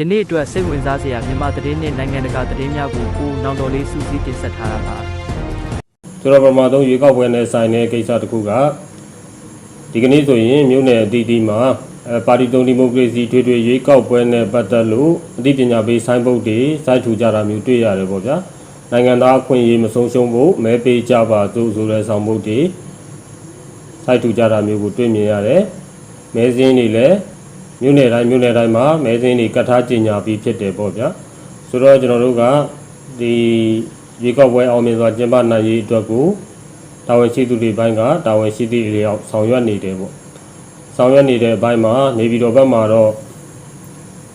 ယနေ့အတွက်စိတ်ဝင်စားစရာမြန်မာသတင်းနဲ့နိုင်ငံတကာသတင်းများကိုကိုနောင်တော်လေးစူးစီးတင်ဆက်ထားတာပါဆိုတော့ပထမဆုံးရွေးကောက်ပွဲနဲ့ဆိုင်တဲ့ကိစ္စတစ်ခုကဒီကနေ့ဆိုရင်မြို့နယ်အသီးသီးမှာအဲပါတီတုံးဒီမိုကရေစီထွေထွေရွေးကောက်ပွဲနဲ့ပတ်သက်လို့အသိပညာပေးဆိုင်းဘုတ်တွေစိုက်ထူကြတာမျိုးတွေ့ရတယ်ပေါ့ဗျာနိုင်ငံသားအခွင့်အရေးမဆုံးရှုံးဖို့မဲပေးကြပါသို့ဆိုတဲ့ဆောင်ဘုတ်တွေစိုက်ထူကြတာမျိုးကိုတွေ့မြင်ရတယ်မဲစင်းတွေလည်း မြို့နယ်တိုင်းမြို့နယ်တိုင်းမှာမဲစင်းတွေကတ်ထားကြေညာပြီးဖြစ်တယ်ပေါ့ဗျာဆိုတော့ကျွန်တော်တို့ကဒီရွေးကောက်ပွဲအောင်မြင်စွာကျင်းပနိုင်ရေးအတွက်ကိုတာဝန်ရှိသူတွေဘက်ကတာဝန်ရှိသည့်အလျောက်ဆောင်ရွက်နေတယ်ပေါ့ဆောင်ရွက်နေတဲ့အပိုင်းမှာနေပြည်တော်ဘက်မှာတော့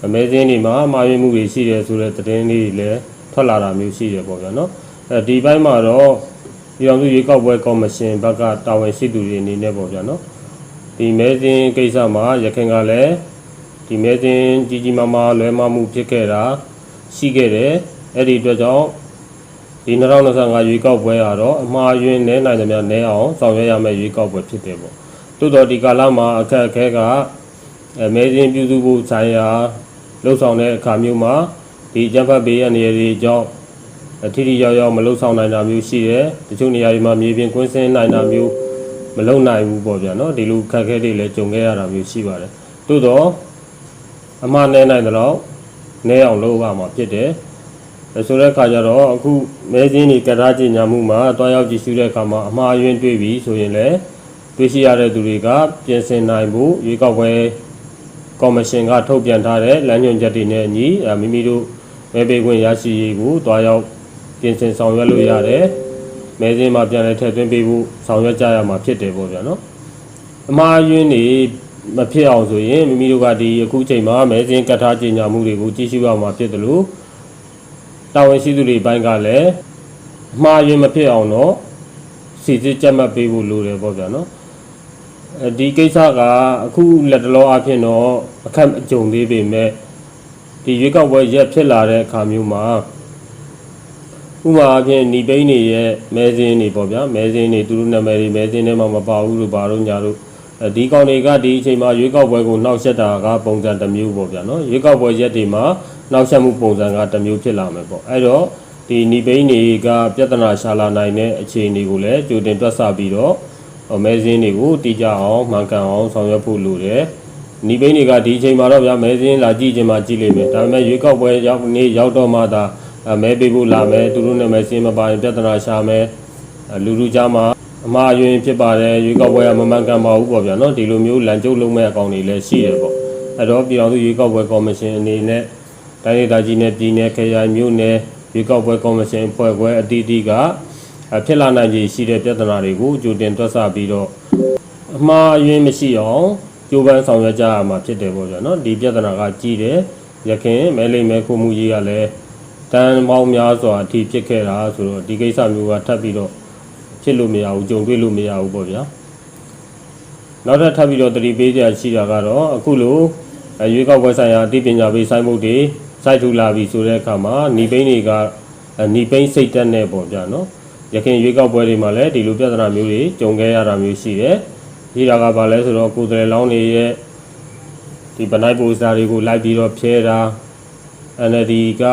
အမဲစင်းတွေမှာမှားယွင်းမှုတွေရှိတယ်ဆိုတဲ့သတင်းလေးတွေလည်းထွက်လာတာမျိုးရှိတယ်ပေါ့ဗျာနော်အဲဒီဘက်မှာတော့ပြည်အောင်စုရွေးကောက်ပွဲကော်မရှင်ဘက်ကတာဝန်ရှိသူတွေအနေနဲ့ပေါ့ဗျာနော်ဒီမဲစင်းကိစ္စမှာရခိုင်ကလည်း ဒီမဲစင်းကြီးကြီးမားမားလွဲမှားမှုဖြစ်ခဲ့တာရှိခဲ့တယ်အဲ့ဒီအတွက်ကြောင့်ဒီ2025ရွေးကောက်ပွဲကတော့အမှားယွင်းနဲနိုင်သမျှနဲအောင်ဆောင်ရွက်ရမယ့်ရွေးကောက်ပွဲဖြစ်တယ်ပေါ့သို့တော်ဒီကာလမှာအခက်အခဲကအဲမဲစင်းပြုစုဖို့ဆိုင်ရာလှုပ်ဆောင်တဲ့အခါမျိုးမှာဒီအကြမ်းဖက်ဘေးရန်တွေတွေကြောင့်အထီးထီရောက်ရောက်မလှုပ်ဆောင်နိုင်တာမျိုးရှိတယ်တချို့နေရာတွေမှာမြေပြင်ကွင်းဆင်းနိုင်တာမျိုးမလုံနိုင်ဘူးပေါ့ဗျာနော်ဒီလိုခက်ခဲတွေလည်းကြုံခဲ့ရတာမျိုးရှိပါတယ်သို့တော့ အမှားနဲနိုင်တော့နဲအောင်လုပ်ရမှာဖြစ်တယ်အဲဆိုတဲ့အခါကျတော့အခုမဲစင်းတွေကထားကြညာမှုမှာတွားရောက်ကြည့်ရှုတဲ့အခါမှာအမှားအယွင်းတွေ့ပြီဆိုရင်လည်းတွေ့ရှိရတဲ့သူတွေကပြင်ဆင်နိုင်ဖို့ရွေးကောက်ပွဲကော်မရှင်ကထုတ်ပြန်ထားတဲ့လမ်းညွှန်ချက်တွေနဲ့အညီအဲမိမိတို့မဲပေးခွင့်ရရှိရေးကိုတွားရောက်ပြင်ဆင်ဆောင်ရွက်လို့ရတယ်။မဲစင်းမှာပြန်လည်ထည့်သွင်းပေးဖို့ဆောင်ရွက်ကြရမှာဖြစ်တယ်ပေါ့ဗျာနော်။အမှားယွင်းနေ မဖြစ်အောင်ဆိုရင်မိမိတို့ကဒီအခုချိန်မှာမဲစင်းကတ်ထားကြေညာမှုတွေကိုကြည့်ရှုရမှာဖြစ်တယ်လို့တာဝန်ရှိသူတွေဘက်ကလည်းအမှားယွင်းမဖြစ်အောင်တော့စီစစ်ကြက်မှတ်ပေးဖို့လိုတယ်ပေါ့ဗျာနော်။အဲဒီကိစ္စကအခုလက်တလောအဖြစ်တော့အခက်အကြုံသေးပေမဲ့ဒီရွေးကောက်ပွဲရက်ဖြစ်လာတဲ့အခါမျိုးမှာဥပမာအဖြစ်ညီပိန်းတွေရဲ့မဲစင်းတွေပေါ့ဗျာမဲစင်းတွေသူတို့နာမည်တွေမဲစင်းထဲမှာမပါဘူးလို့ဘာလို့ညာလို့အဲ ဒီကောင်တွေကဒီအချိန်မှာရွေးကောက်ပွဲကိုနှောက်ယှက်တာကပုံစံတစ်မျိုးပေါ့ဗျာနော်ရွေးကောက်ပွဲရက်တွေမှာနှောက်ယှက်မှုပုံစံကတစ်မျိုးဖြစ်လာမယ်ပေါ့အဲ့တော့ဒီညီပိန်းတွေကပြဿနာရှာလာနိုင်တဲ့အခြေအနေကိုလည်းကြိုတင်တွက်ဆပြီးတော့မဲစင်းတွေကိုတည်ကြအောင်မှန်ကန်အောင်ဆောင်ရွက်ဖို့လိုတယ်။ညီပိန်းတွေကဒီအချိန်မှာတော့ဗျာမဲစင်းလာကြည့်ခြင်းမှာကြည့်လိမ့်မယ်။ဒါပေမဲ့ရွေးကောက်ပွဲရောက်နေရောက်တော့မှသာအဲမဲပေးဖို့လာမယ်သူတို့နဲ့မဲစင်းမပါရင်ပြဿနာရှာမယ်အဲလူလူကြားမှာ အမှားအယွင်းဖြစ်ပါတယ်ရွေးကောက်ပွဲကမမှန်ကန်ပါဘူးပေါ့ဗျာနော်ဒီလိုမျိုးလမ်းကျုပ်လုံးမဲ့အကောင်တွေလည်းရှိတယ်ပေါ့။အဲ့တော့ပြည်အောင်စုရွေးကောက်ပွဲကော်မရှင်အနေနဲ့တိုင်းဒေသကြီးနဲ့ပြည်နယ်ခရိုင်မြို့နယ်ရွေးကောက်ပွဲကော်မရှင်ဖွဲ့ခွဲအတီးတီးကအဖြစ်လာနိုင်ခြေရှိတဲ့ပြဿနာတွေကိုကြိုတင်တွက်ဆပြီးတော့အမှားအယွင်းမရှိအောင်ကြိုးပမ်းဆောင်ရွက်ကြရမှာဖြစ်တယ်ပေါ့ဗျာနော်ဒီပြဿနာကကြီးတယ်ရခင်မဲလိမ့်မဲခုမှုကြီးကလည်းတန်ပေါင်းများစွာအထိဖြစ်ခဲ့တာဆိုတော့ဒီကိစ္စမျိုးကထပ်ပြီးတော့ ဖြစ်လို့မရဘူးကြုံတွေ့လို့မရဘူးပေါ့ဗျာနောက်ထပ်ထပ်ပြီးတော့တတိပေးကြရှိတာကတော့အခုလိုအဲရွေးကောက်ပွဲဆိုင်ရာအသိပညာပေးဆိုင်မှုတွေစိုက်ထူလာပြီဆိုတဲ့အခါမှာညီပိန်းတွေကအဲညီပိန်းစိတ်တက်နေပေါ့ဗျာနော်ရခိုင်ရွေးကောက်ပွဲတွေမှာလည်းဒီလိုပြဿနာမျိုးတွေကြုံခဲ့ရတာမျိုးရှိတယ်။ဒီတာကဘာလဲဆိုတော့ကိုယ်တိုင်လောင်းနေရဲ့ဒီဗနိုင်ပိုစတာတွေကိုလိုက်ပြီးတော့ဖြဲတာ NLD က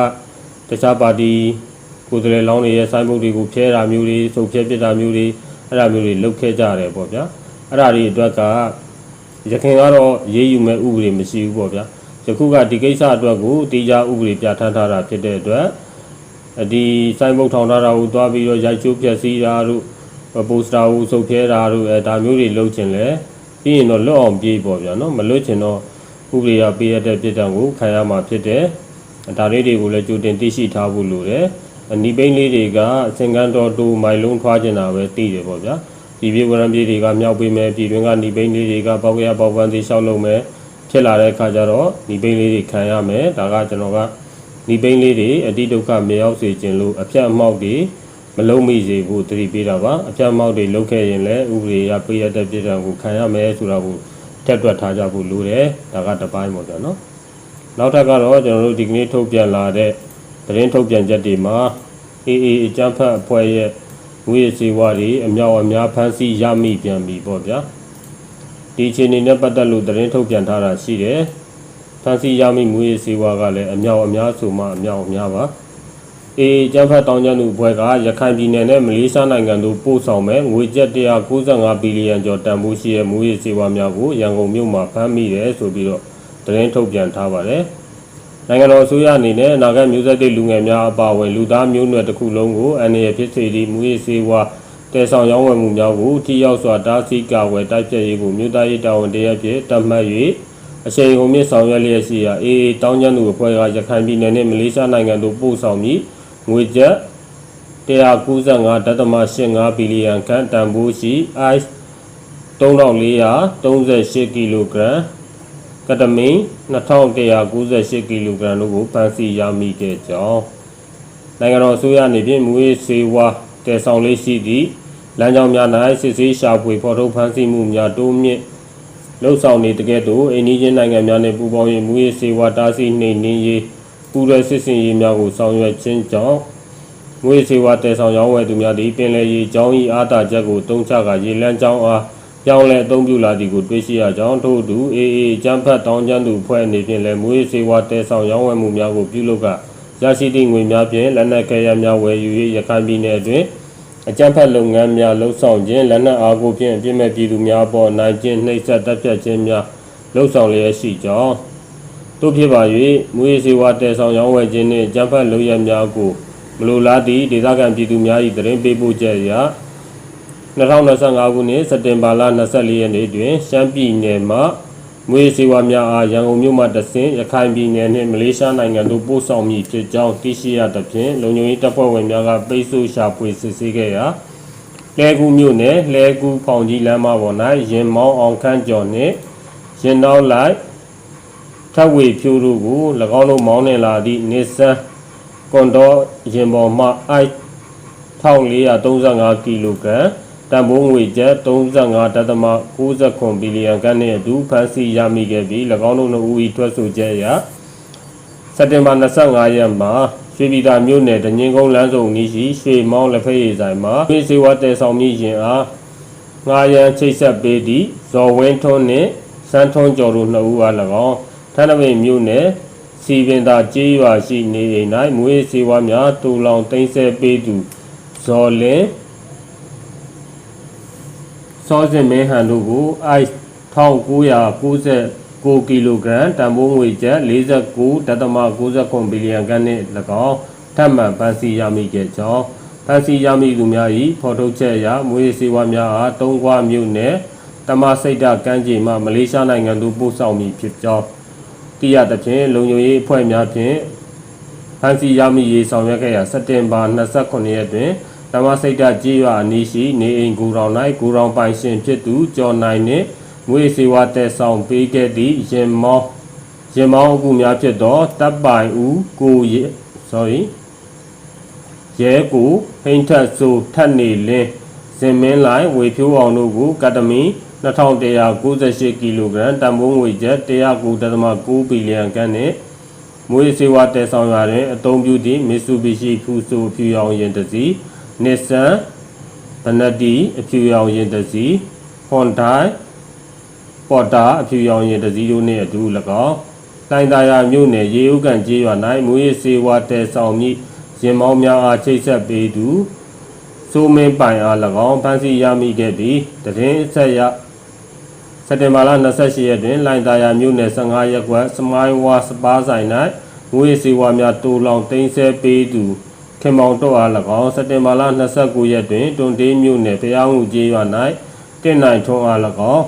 တခြားပါတီ ကိုယ်တိုင်လောင်းနေရဲ့စိုင်းဘုတ်တွေကိုဖြဲတာမျိုးတွေစုပ်ဖြဲပစ်တာမျိုးတွေအဲ့ဒါမျိုးတွေလုပ်ခဲ့ကြရတယ်ပေါ့ဗျာ။အဲ့ဒါတွေအတွက်ကရခိုင်ကတော့ရေးယူမဲ့ဥပဒေမရှိဘူးပေါ့ဗျာ။ယခုကဒီကိစ္စအတွက်ကိုတရားဥပဒေပြဋ္ဌာန်းထားတာဖြစ်တဲ့အတွက်ဒီစိုင်းဘုတ်ထောင်ထားတာကိုသွားပြီးတော့ရိုက်ချိုးပြက်စီးတာတို့ပိုစတာကိုစုပ်ဖြဲတာတို့အဲဒါမျိုးတွေလုပ်ချင်လဲပြီးရင်တော့လွတ်အောင်ပြေးပေါ့ဗျာနော်မလွတ်ချင်တော့ဥပဒေရပေးရတဲ့ပြစ်ဒဏ်ကိုခံရမှာဖြစ်တယ်ဒါလေးတွေကိုလည်းကြိုတင်သိရှိထားဖို့လိုတယ်အ နီးပိန်းလေးတွေကအစင်ကန်တော်တူမိုင်လုံးထွားကျင်တာပဲသိတယ်ပေါ့ဗျာဒီပြေဝရံပြေတွေကမြောက်ပေးမယ်ပြည်တွင်းကနေပိန်းလေးတွေကပေါက်ရပေါက်ပန်းသေးလျှောက်လုံးမယ်ဖြစ်လာတဲ့အခါကျတော့ဒီပိန်းလေးတွေခံရမယ်ဒါကကျွန်တော်ကဒီပိန်းလေးတွေအတိဒုက္ခမရောက်စေခြင်းလို့အပြတ်အမောက်တွေမလုံးမိစေဖို့တတိပေးတာပါအပြတ်အမောက်တွေလုပ်ခဲ့ရင်လည်းဥပဒေရပေးရတဲ့ပြည်ထောင်ကိုခံရမယ်ဆိုတာကိုတက်တွက်ထားကြဖို့လိုတယ်ဒါကတစ်ပိုင်းပေါ့ဗျာနော်နောက်ထပ်ကတော့ကျွန်တော်တို့ဒီကနေ့ထုတ်ပြန်လာတဲ့ သတင်းထုတ်ပြန်ချက်တွေမှာအေးအေးအကြမ်းဖက်အဖွဲ့ရဲ့ငွေစီဝါတွေအမြောက်အများဖမ်းဆီးရမိပြန်ပြီပေါ့ဗျာဒီအခြေအနေနဲ့ပတ်သက်လို့သတင်းထုတ်ပြန်ထားတာရှိတယ်ဖန်စီရမိမူရေးစေဝါကလည်းအမြောက်အများဆိုမှအမြောက်အများပါအေကျန်းဖတ်တောင်းကျမ်းသူဘွဲကရခိုင်ပြည်နယ်နဲ့မလေးရှားနိုင်ငံတို့ပို့ဆောင်မဲ့ငွေကျပ်195ဘီလီယံကျော်တန်ဖိုးရှိတဲ့မူရေးစေဝါများကိုရန်ကုန်မြို့မှာဖမ်းမိတယ်ဆိုပြီးတော့သတင်းထုတ်ပြန်ထားပါတယ် နိုင်ငံတော်အစိုးရအနေနဲ့အနာဂတ်မျိုးဆက်တွေလူငယ်များအပါအဝင်လူသားမျိုးနွယ်တစ်ခုလုံးကိုအန္တရာယ်ဖြစ်စေသည့်မူရေးစေဝါတဲဆောင်ရောင်းဝယ်မှုများကိုထိရောက်စွာတားဆီးကာဝယ်တိုက်ဖျက်ရေးကိုမြို့သားရေးတာဝန်တရားဖြင့်တတ်မှတ်၍အချိန်ကုန်မြင့်ဆောင်ရွက်လျက်ရှိရာအေးအေးတောင်းကျမ်းသူအဖွဲ့ကရခိုင်ပြည်နယ်နဲ့မလေးရှားနိုင်ငံတို့ပို့ဆောင်ပြီးငွေကျပ်195.85ဘီလီယံခန့်တန်ဖိုးရှိ ice 3438ကီလိုဂရမ် ကတမင်း2198ကီလိုဂရမ်တို့ကိုဖမ်းဆီးရမိတဲ့ကြောင်းနိုင်ငံတော်အစိုးရအနေဖြင့်မူရေးစေဝါတည်ဆောင်လေးရှိသည့်လမ်းကြောင်းများ၌စစ်ဆေးရှာဖွေဖော်ထုတ်ဖမ်းဆီးမှုများတိုးမြင့်လှုပ်ဆောင်နေတကယ်တော့အိန္ဒိယနိုင်ငံများနှင့်ပူးပေါင်း၍မူရေးစေဝါတားဆီးနှိမ်နင်းရေးပူးရဲစစ်စင်ရေးများကိုဆောင်ရွက်ခြင်းကြောင့်မူရေးစေဝါတည်ဆောင်ရောင်းဝယ်သူများသည်ပင်လယ်ရေကြောင်း၏အားတာချက်ကိုတုံးချကာရေလမ်းကြောင်းအား ပြောင်းလဲအသုံးပြုလာသည်ကိုတွေ့ရှိရကြောင်းထို့အတူအေးအေးကျန်းဖတ်တောင်းကျမ်းသူဖွဲ့အနေဖြင့်လည်းမူရေးစေဝါတည်ဆောင်ရောင်းဝယ်မှုများကိုပြုလုပ်ကရရှိသည့်ငွေများဖြင့်လက်နက်ခဲယမ်းများဝယ်ယူ၍ရခိုင်ပြည်နယ်အတွင်းအကြမ်းဖက်လုပ်ငန်းများလှုပ်ဆောင်ခြင်းလက်နက်အားကိုဖြင့်အပြစ်မဲ့ပြည်သူများအပေါ်နိုင်ခြင်းနှိပ်စက်တပ်ဖြတ်ခြင်းများလှုပ်ဆောင်လျက်ရှိကြောင်းတို့ဖြစ်ပါ၍မူရေးစေဝါတည်ဆောင်ရောင်းဝယ်ခြင်းနှင့်အကြမ်းဖက်လုပ်ရများကိုမလိုလားသည့်ဒေသခံပြည်သူများ၏သတင်းပေးပို့ချက်အရ 2025ခုနှစ်စက်တင်ဘာလ24ရက်နေ့တွင်ရှမ်းပြည်နယ်မှမွေးစေဝါများအားရန်ကုန်မြို့မှတဆင့်ရခိုင်ပြည်နယ်နှင့်မလေးရှားနိုင်ငံတို့ပို့ဆောင်မည်ဖြစ်ကြောင်းသိရှိရသဖြင့်လုံခြုံရေးတပ်ဖွဲ့ဝင်များကပိတ်ဆို့ရှာဖွေစစ်ဆေးခဲ့ရာလဲကူမြို့နယ်လဲကူဖောင်ကြီးလမ်းမပေါ်၌ရင်မောင်းအောင်ခန့်ကျော်နှင့်ရင်နောက်လိုက်ထပ်ဝေဖြိုးတို့ကို၎င်းတို့မောင်းနှင်လာသည့်နေဆန်ကွန်တော်ရင်ပေါ်မှအိုက်1435ကီလိုဂရမ် တန်ဖိုးငွေကျပ်35.69ဘီလီယံကနှင့်အတူဖမ်းဆီးရမိခဲ့ပြီး၎င်းတို့နှစ်ဦး၏ထွက်ဆိုချက်အရစက်တင်ဘာ25ရက်မှာရွှေပြည်သာမြို့နယ်တငင်းကုန်းလမ်းစုံနီးရှိရွှေမောင်းလက်ဖက်ရည်ဆိုင်မှာဝေစေဝါတဲဆောင်မြင့်ရင်အားငားရန်ချိတ်ဆက်ပေးသည့်ဇော်ဝင်းထွန်းနှင့်စန်းထွန်းကျော်တို့နှစ်ဦးအား၎င်းထန်းနမိတ်မြို့နယ်စီပင်သာကျေးရွာရှိနေအိမ်၌မွေးစေဝါများတူလောင်သိမ်းဆဲပေးသူဇော်လင်း စောစင်မင်းဟန်တို့ကို ice 1996ကီလိုဂရမ်တန်ဖိုးငွေကျပ်49.69ဘီလီယံခန့်နှင့်၎င်းထပ်မံပန်းစီရမိခဲ့ကြောင်းပန်းစီရမိသူများ၏ဖော်ထုတ်ချက်အရမွေးစေဝါများအားတုံးကွာမြို့နယ်တမစိတ်တကမ်းခြေမှမလေးရှားနိုင်ငံသို့ပို့ဆောင်မည်ဖြစ်ကြောင်းသိရသဖြင့်လုံခြုံရေးအဖွဲ့များဖြင့်ဖန်စီရမိရေးဆောင်ရွက်ခဲ့ရာစက်တင်ဘာ29ရက်တွင် တမစိတ်တကြေးရွာအနီးရှိနေအိမ်ကူတောင်၌ကူတောင်ပိုင်ရှင်ဖြစ်သူကျော်နိုင်နှင့်ငွေစေဝါတဲဆောင်ပေးခဲ့သည့်ရင်မောင်းရင်မောင်းအကူများဖြစ်သောတပ်ပိုင်ဦးကိုရဲ sorry ရဲကိုဟိန်ထက်ဆိုထက်နေလင်းစင်မင်းလိုက်ဝေဖြိုးအောင်တို့ကိုကတမီ2198ကီလိုဂရမ်တန်ဖိုးငွေကျပ်109.9ဘီလီယံခန့်နှင့်မွေးစေဝါတဲဆောင်ရွာတွင်အသုံးပြုသည့် Mitsubishi Fuso အဖြူရောင်ယာဉ်တစ် စီး Nissan Bentley အဖြူရောင်ယာဉ်တစ်စီး Honda Porter အဖြူရောင်ယာဉ်တစ်စီးတို့နှင့်အတူ၎င်းတိုင်းသာယာမြို့နယ်ရေဦးကန်ကျေးရွာ၌မွေးစေဝါတဲဆောင်မည့်ရင်မောင်းများအားချိတ်ဆက်ပေးသူစိုးမင်းပိုင်အား၎င်းဖမ်းဆီးရမိခဲ့ပြီးတရင်ဆက်ရစက်တင်ဘာလ28ရက်တွင်လိုင်တာယာမြို့နယ်15ရပ်ကွက်စမိုင်းဝါစပါးဆိုင်၌ငွေစီဝါများတူလောင်သိမ်းဆဲပေးသူ ခင်မောင်တော့အား၎င်းစက်တင်ဘာလ29ရက်တွင်တွန်တေးမြို့နယ်တရားမှုကျေးရွာ၌တင်နိုင်ထွန်းအား၎င်း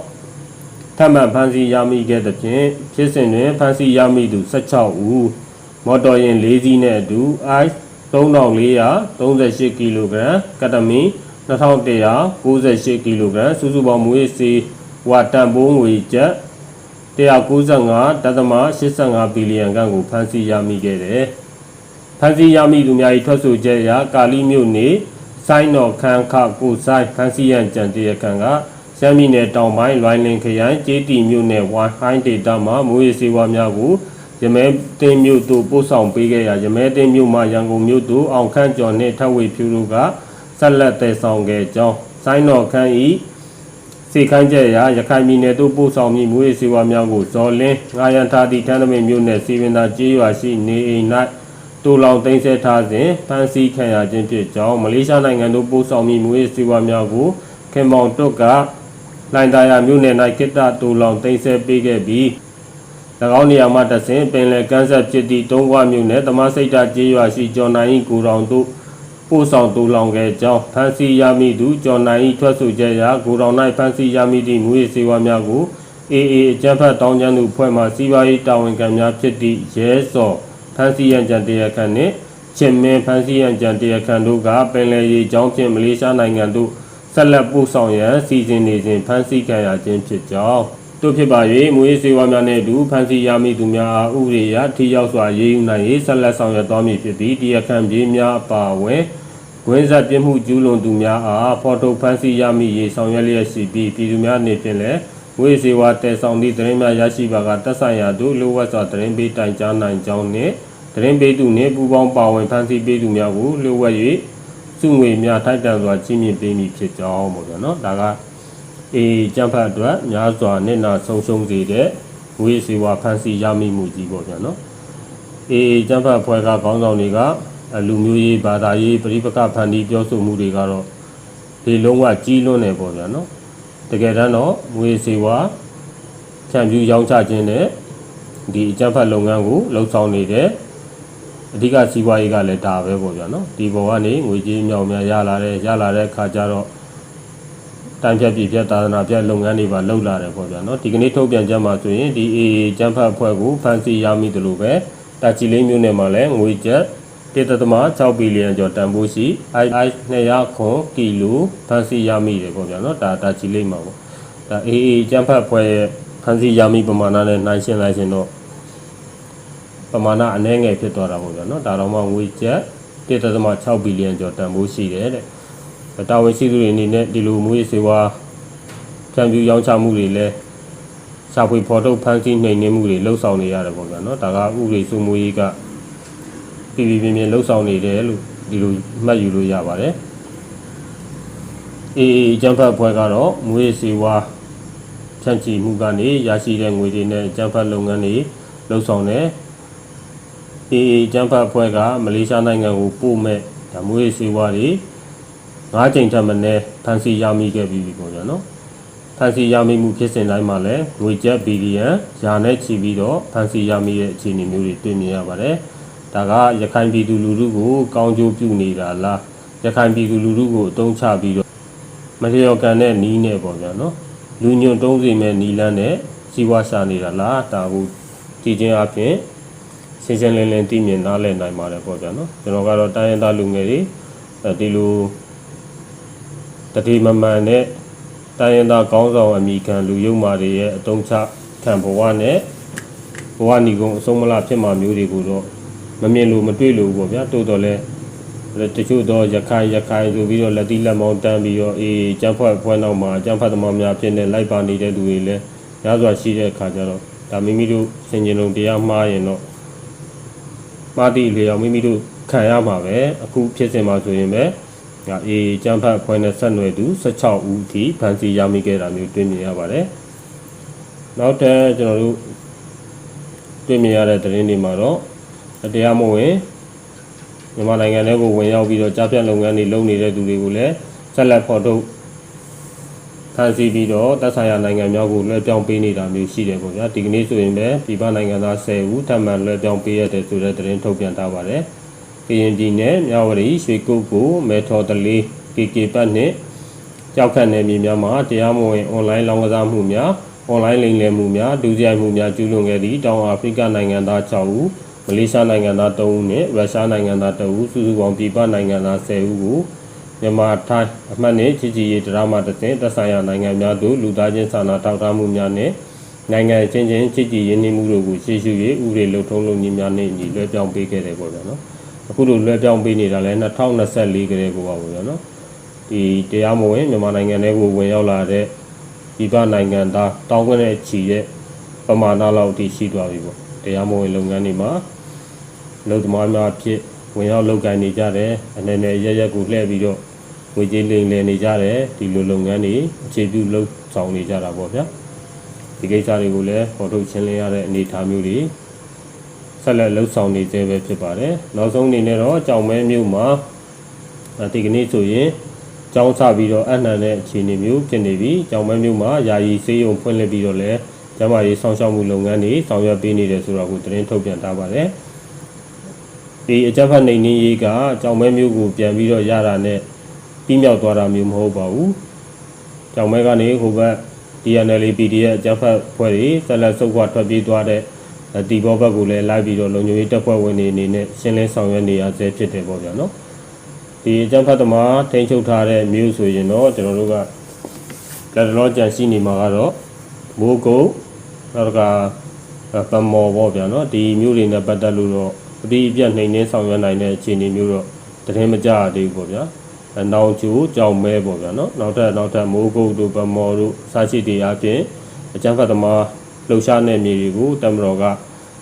ထပ်မံဖမ်းဆီးရမိခဲ့သဖြင့်ဖြစ်စဉ်တွင်ဖမ်းဆီးရမိသူ16ဦးမော်တော်ယာဉ်၄စီးနှင့်အတူ ice 3438ကီလိုဂရမ်ကတမီ2198ကီလိုဂရမ်စုစုပေါင်းမွေးစီဝါတန်ပိုးငွေကျပ်195.85ဘီလီယံခန့်ကိုဖမ်းဆီးရမိခဲ့တယ်။ ဖမ်းဆီးရမိသူများ၏ထွက်ဆိုချက်အရကာလီမြို့နေစိုင်းတော်ခန်းခကိုဆိုင်ဖမ်းဆီးရန်ကြံတရခန့်ကရှမ်းပြည်နယ်တောင်ပိုင်းလွိုင်းလင်ခရိုင်ကျေးတီမြို့နယ်ဝိုင်းဟိုင်းဒေတာမှာမိုးရေစေဝါများကိုရမဲတင်းမြို့သို့ပို့ဆောင်ပေးခဲ့ရာရမဲတင်းမြို့မှရန်ကုန်မြို့သို့အောင်ခန့်ကျော်နှင့်ထပ်ဝေဖြူတို့ကဆက်လက်တည်ဆောင်ခဲ့ကြောင်းစိုင်းတော်ခန်း၏စေခိုင်းချက်အရာရခိုင်ပြည်နယ်သို့ပို့ဆောင်မည့်မူရေးစေဝါများကိုဇော်လင်းငာယန်ထားသည့်ထန်းသမင်မြို့နယ်စီဝင်သာကျေးရွာရှိနေအိမ်၌ တူလောင်သိမ်းဆည်းထားစဉ်ဖမ်းဆီးခံရခြင်းဖြစ်ကြောင်းမလေးရှားနိုင်ငံသို့ပို့ဆောင်မည့်မူရေးစေဝါများကိုခင်မောင်တွတ်ကလိုင်သာယာမြို့နယ်၌ကိတ္တတူလောင်သိမ်းဆည်းပေးခဲ့ပြီး၎င်းနေရာမှတဆင်ပင်လယ်ကမ်းဆက်ဖြစ်သည့်တုံးကွာမြို့နယ်တမစိတ်တာကျေးရွာရှိကျော်နိုင်၏ကိုတော်တို့ပို့ဆောင်တူလောင်ခဲ့ကြောင်းဖမ်းဆီးရမိသူကျော်နိုင်၏ထွက်ဆိုချက်အရကိုတော်၌ဖမ်းဆီးရမိသည့်မူရေးစေဝါများကိုအေအေအကြမ်းဖက်တောင်းကျမ်းသူဖွဲ့မှစီးပွားရေးတာဝန်ခံများဖြစ်သည့်ရဲစော် ဖမ်းဆီးရန်ကြံတရားခံနှင့်ချင်းမင်းဖမ်းဆီးရန်ကြံတရားခံတို့ကပင်လယ်ရေကြောင်းဖြင့်မလေးရှားနိုင်ငံသို့ဆက်လက်ပို့ဆောင်ရန်စီစဉ်နေစဉ်ဖမ်းဆီးခံရခြင်းဖြစ်ကြောင်းတို့ဖြစ်ပါ၍မူရေးစေဝါများနှင့်အတူဖမ်းဆီးရမိသူများအားဥပဒေအရထိရောက်စွာရေးယူနိုင်ရေးဆက်လက်ဆောင်ရွက်သွားမည်ဖြစ်သည်တရားခံပြေးများအပါအဝင်ကွင်းဆက်ပြစ်မှုကျူးလွန်သူများအားဖော်ထုတ်ဖမ်းဆီးရမိရေးဆောင်ရွက်လျက်ရှိပြီးပြည်သူများအနေဖြင့်လည်း မူရေးစေဝါတည်ဆောင်သည့်သတင်းများရရှိပါကတက်ဆိုင်ရာသို့လိုဝက်စွာသတင်းပေးတိုင်ကြားနိုင်ကြောင်းနှင့်သတင်းပေးသူနှင့်ပူးပေါင်းပါဝင်ဖမ်းဆီးပေးသူများကိုလိုဝက်၍စုငွေများထိုက်တန်စွာကြီးမြင့်ပေးမိဖြစ်ကြောင်းပေါ့ဗျာနော်ဒါကအေးကျန်းဖတ်အတွက်များစွာနဲ့နာဆုံးရှုံးစေတဲ့ဝေးစီဝါဖန်စီရမိမှုကြီးပေါ့ဗျာနော်အေးကျန်းဖတ်ဖွဲ့ကခေါင်းဆောင်တွေကအလူမျိုးရေးဘာသာရေးပြိပကဖန်တီးပြောဆိုမှုတွေကတော့ဒီလုံးဝကြီးလွန်းနေပေါ့ဗျာနော် တကယ်တမ်းတော့ဝေးစီဝါဖြန့်ဖြူးရောင်းချခြင်းနဲ့ဒီအကျန်းဖတ်လုပ်ငန်းကိုလှုပ်ဆောင်နေတဲ့အဓိကစီးပွားရေးကလည်းဒါပဲပေါ့ဗျာနော်ဒီဘောကနေငွေကြေးမြောက်များရလာတယ်ရလာတဲ့ခါကျတော့တန်ဖြတ်ပြည်ဖြတ်သာသနာဖြတ်လုပ်ငန်းတွေပါလှုပ်လာတယ်ပေါ့ဗျာနော်ဒီကနေ့ထုတ်ပြန်ကြမှာဆိုရင်ဒီ AA ကျန်းဖတ်အဖွဲ့ကိုဖန်စီရမိတယ်လို့ပဲတာချီလိမ့်မြို့နယ်မှာလည်းငွေကျပ် 1.6ဘီလီယံကျော်တန်ဖိုးရှိ II 200ခွန်ကီလိုဖန်စီရမိတယ်ပေါ့ဗျာနော်ဒါတာချီလိမ့်မှာပေါ့ဒါ AA ကျန်းဖတ်အဖွဲ့ရဲ့ဖန်စီရမိပမာဏနဲ့နှိုင်းယှဉ်လိုက်ရင်တော့ပမာဏအနည်းငယ်ဖြစ်သွားတာပေါ့ဗျာနော်ဒါတော့မှငွေကျပ်1.6ဘီလီယံကျော်တန်ဖိုးရှိတယ်တဲ့တာဝန်ရှိသူတွေအနေနဲ့ဒီလိုမွေးစေဝါဖြန့်ဖြူးရောင်းချမှုတွေလည်းစာဖွေဖော်ထုတ်ဖန်ဆီးနှိမ်နင်းမှုတွေလှုပ်ဆောင်နေရတယ်ပေါ့ဗျာနော်ဒါကဥပဒေစိုးမိုးရေးက ပြည်ပြည်ပြင်းပြင်းလှုပ်ဆောင်နေတယ်လို့ဒီလိုမှတ်ယူလို့ရပါတယ်အေးကျန်းဖတ်ဘွဲကတော့မွေးစေဝါဖြန့်ချီမှုကနေရရှိတဲ့ငွေတွေနဲ့ကျန်းဖတ်လုပ်ငန်းတွေလှုပ်ဆောင်တယ်အေးအေးကျန်းဖတ်အဖွဲ့ကမလေးရှားနိုင်ငံကိုပို့မဲ့ဓမ္မရေးစေဝါတွေ၅ချိန်ထပ်မင်းဖန်စီရမိခဲ့ပြီးပြီပေါ့ဗျာနော်ဖန်စီရမိမှုဖြစ်စဉ်တိုင်းမှာလည်းငွေကျပ်ဘီလီယံယာနဲ့ချီပြီးတော့ဖန်စီရမိတဲ့အခြေအနေမျိုးတွေတွေ့မြင်ရပါတယ် ဒါကရခိုင်ပြည်သူလူထုကိုကောင်းကျိုးပြုနေတာလားရခိုင်ပြည်သူလူထုကိုအသုံးချပြီးတော့မလျော်ကန်တဲ့နီးနဲ့ပေါ့ဗျာနော်လူညွန့်တုံးစီမဲ့နီလန်းနဲ့စီးပွားရှာနေတာလားဒါကိုကြည့်ချင်းအပြင်ရှင်းရှင်းလင်းလင်းသိမြင်နားလည်နိုင်ပါတယ်ပေါ့ဗျာနော်ကျွန်တော်ကတော့တိုင်းရင်းသားလူငယ်တွေအဲဒီလိုတတိမမှန်နဲ့တိုင်းရင်းသားကောင်းဆောင်အမိခံလူယုံမာတွေရဲ့အတုံးချခံဘဝနဲ့ဘဝညီကုံအဆုံးမလားဖြစ်မှာမျိုးတွေကိုတော့ မမြင်လို့မတွေ့လို့ပေါ့ဗျာတိုးတော်လဲတချို့တော့ရခိုင်ရခိုင်ဆိုပြီးတော့လက်တိလက်မောင်းတန်းပြီးတော့အေးကျန်းဖွဲ့ဖွဲ့နောက်မှာကျန်းဖတ်သမားများဖြစ်နေလိုက်ပါနေတဲ့သူတွေလည်းများစွာရှိတဲ့အခါကျတော့ဒါမိမိတို့စင်ကြင်လုံးတရားမှားရင်တော့ပါတီလေအောင်မိမိတို့ခံရမှာပဲအခုဖြစ်စဉ်မှာဆိုရင်ပဲဒါအေးကျန်းဖတ်ဖွဲ့နဲ့ဆက်နွယ်သူ16ဦးထိဖန်စီရမိခဲ့တာမျိုးတွေ့မြင်ရပါတယ်နောက်တဲ့ကျွန်တော်တို့တွေ့မြင်ရတဲ့သတင်းတွေမှာတော့ တရားမဝင်မြန်မာနိုင်ငံထဲကိုဝင်ရောက်ပြီးတော့ကြားဖြတ်လုပ်ငန်းတွေလုပ်နေတဲ့သူတွေကိုလည်းဆက်လက်ဖော်ထုတ်ဖန်စီပြီးတော့တပ်ဆိုင်ရာနိုင်ငံများကိုလွှဲပြောင်းပေးနေတာမျိုးရှိတယ်ပေါ့ဗျာဒီကနေ့ဆိုရင်ပဲပြည်ပနိုင်ငံသား10ဦးထပ်မံလွှဲပြောင်းပေးရတဲ့ဆိုတဲ့သတင်းထုတ်ပြန်ထားပါတယ်ကရင်ပြည်နယ်မြဝတီရွှေကုတ်ကိုမဲထော်တလေး KK ပတ်နဲ့ကြောက်ခတ်နယ်မြေများမှာတရားမဝင်အွန်လိုင်းလောင်းကစားမှုများအွန်လိုင်းလိမ်လည်မှုများဒုစရိုက်မှုများကျူးလွန်ခဲ့သည့်တောင်အာဖရိကနိုင်ငံသား6ဦး မလေးရှားနိုင်ငံသား3ဦးနဲ့ရုရှားနိုင်ငံသား2ဦးစုစုပေါင်းပြည်ပနိုင်ငံသား10ဦးကိုမြန်မာထိုင်းအမှတ်နဲ့ချစ်ကြည်ရေးတရားမှတစ်ဆင့်သက်ဆိုင်ရာနိုင်ငံများသို့လူသားချင်းစာနာထောက်ထားမှုများနဲ့နိုင်ငံချင်းချင်းချစ်ကြည်ရေးနှမှုတို့ကိုရှေ့ရှု၍ဥပဒေလုံထုံးလုံနည်းများနဲ့ညီလွှဲပြောင်းပေးခဲ့တယ်ပေါ့ဗျာနော်အခုလိုလွှဲပြောင်းပေးနေတာလဲ2024ကလေးကိုပါပေါ့ဗျာနော်ဒီတရားမဝင်မြန်မာနိုင်ငံထဲကိုဝင်ရောက်လာတဲ့ဒီကနိုင်ငံသားတောင်းခွင့်တဲ့ချီရဲ့ပမာဏလောက်အထိရှိသွားပြီပေါ့ တရားမဝင်လုပ်ငန်းတွေမှာလုံသမားများဖြစ်ဝင်ရောက်လုပ်ကိုင်နေကြတယ်အနေနဲ့ရရက်ကိုလှည့်ပြီးတော့ငွေကြေးလိမ်လည်နေကြတယ်ဒီလိုလုပ်ငန်းတွေအခြေပြုလုပ်ဆောင်နေကြတာပေါ့ဗျာဒီကိစ္စတွေကိုလည်းပေါ်ထုတ်ရှင်းလင်းရတဲ့အနေအထားမျိုးတွေဆက်လက်လှုပ်ဆောင်နေသေးပဲဖြစ်ပါတယ်နောက်ဆုံးအနေနဲ့တော့ကြောင်မဲမြို့မှာဒီကနေ့ဆိုရင်ကျောင်းစပြီးတော့အနှံတဲ့အခြေအနေမျိုးဖြစ်နေပြီကြောင်မဲမြို့မှာယာယီစေးရုံဖွင့်လှစ်ပြီးတော့လည်း ကျမကြီးဆောင်ရှောက်မှုလုပ်ငန်းတွေဆောင်ရွက်ပေးနေတယ်ဆိုတော့ကိုသတင်းထုတ်ပြန်ထားပါတယ်ဒီအကြမ်းဖက်နေနေရေးကကြောင်မဲမြို့ကိုပြန်ပြီးတော့ရတာနဲ့ပြီးမြောက်သွားတာမျိုးမဟုတ်ပါဘူးကြောင်မဲကနေဟိုဘက် DNL PDF အကြမ်းဖက်ဖွဲ့တွေဆက်လက်စုပ်ခွာထွက်ပြေးသွားတဲ့ဒီဘောဘက်ကိုလည်းလိုက်ပြီးတော့လုံခြုံရေးတပ်ဖွဲ့ဝင်တွေအနေနဲ့ရှင်းလင်းဆောင်ရွက်နေရဆဲဖြစ်တယ်ပေါ့ဗျာနော်ဒီအကြမ်းဖက်သမားထိန်းချုပ်ထားတဲ့မြို့ဆိုရင်တော့ကျွန်တော်တို့ကလက်တော်ကြံရှိနေမှာကတော့မိုးကုတ် နောက်ကပမော်ပေါ့ဗျာနော်ဒီမြို့တွေနဲ့ပတ်သက်လို့တော့အတိအပြတ်နှိမ်နှင်းဆောင်ရွက်နိုင်တဲ့အခြေအနေမျိုးတော့တရင်မကြရသေးဘူးပေါ့ဗျာအနောင်ကျိုးကြောင်မဲပေါ့ဗျာနော်နောက်ထပ်နောက်ထပ်မိုးကုတ်တို့ဗမော်တို့စားရှိတွေအပြင်အကျန်းဖတ်သမားလှုပ်ရှားတဲ့မြေတွေကိုတမတော်က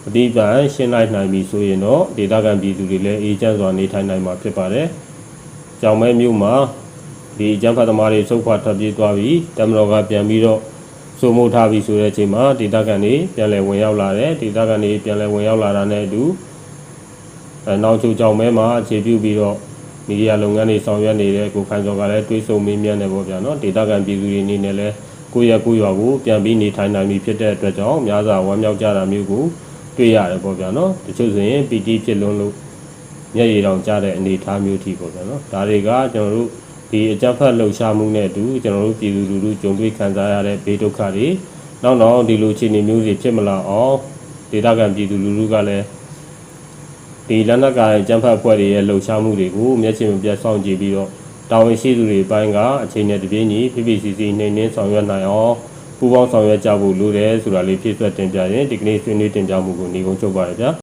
အတိပံရှင်းလိုက်နိုင်ပြီဆိုရင်တော့ဒေသခံပြည်သူတွေလည်းအေးချမ်းစွာနေထိုင်နိုင်မှာဖြစ်ပါတယ်။ကြောင်မဲမြို့မှာဒီအကျန်းဖတ်သမားတွေစုခွာထွက်ပြေးသွားပြီးတမတော်ကပြန်ပြီးတော့ စိုးမိုးထားပြီဆိုတဲ့အချိန်မှာဒေသခံတွေပြန်လည်ဝင်ရောက်လာတယ်ဒေသခံတွေပြန်လည်ဝင်ရောက်လာတာနဲ့အတူအဲနောက်ချိုကြောင်မဲမှာအခြေပြုပြီးတော့မီဒီယာလုပ်ငန်းတွေဆောင်ရွက်နေတဲ့ကိုခိုင်စော်ကလည်းတွေးဆုံမေးမြန်းနေပေါ့ဗျာနော်ဒေတာကန်ပြည်သူတွေအနေနဲ့လည်းကိုယ့်ရဲ့ကိုယ့်ရွာကိုပြန်ပြီးနေထိုင်နိုင်ပြီဖြစ်တဲ့အတွက်ကြောင့်များစွာဝမ်းမြောက်ကြတာမျိုးကိုတွေ့ရတယ်ပေါ့ဗျာနော်တချို့ဆိုရင် PT ဖြစ်လွန်းလို့မျက်ရည်တောင်ကျတဲ့အနေအထားမျိုးထိပေါ့ဗျာနော်ဒါတွေကကျွန်တော်တို့ ဒီအကြမ်းဖက်လှုပ်ရှားမှုနဲ့အတူကျွန်တော်တို့ပြည်သူလူထုကြုံတွေ့ခံစားရတဲ့ဘေးဒုက္ခတွေနောက်တော့ဒီလိုအခြေအနေမျိုးတွေဖြစ်မလာအောင်ဒေတာကန်ပြည်သူလူထုကလည်းဒီလက်နက်ကိုင်ကျန်းဖတ်အဖွဲ့တွေရဲ့လှုပ်ရှားမှုတွေကိုမျက်ခြေမပြတ်စောင့်ကြည့်ပြီးတော့တာဝန်ရှိသူတွေပိုင်းကအချိန်နဲ့တပြေးညီ PPCC နှိမ်နှင်းဆောင်ရွက်နိုင်အောင်ပူးပေါင်းဆောင်ရွက်ကြဖို့လိုတယ်ဆိုတာလေးဖြည့်ဆွတ်တင်ပြရင်ဒီကနေ့ဆွေးနွေးတင်ပြမှုကိုညီကုန်းချုပ်ပါရဗျာ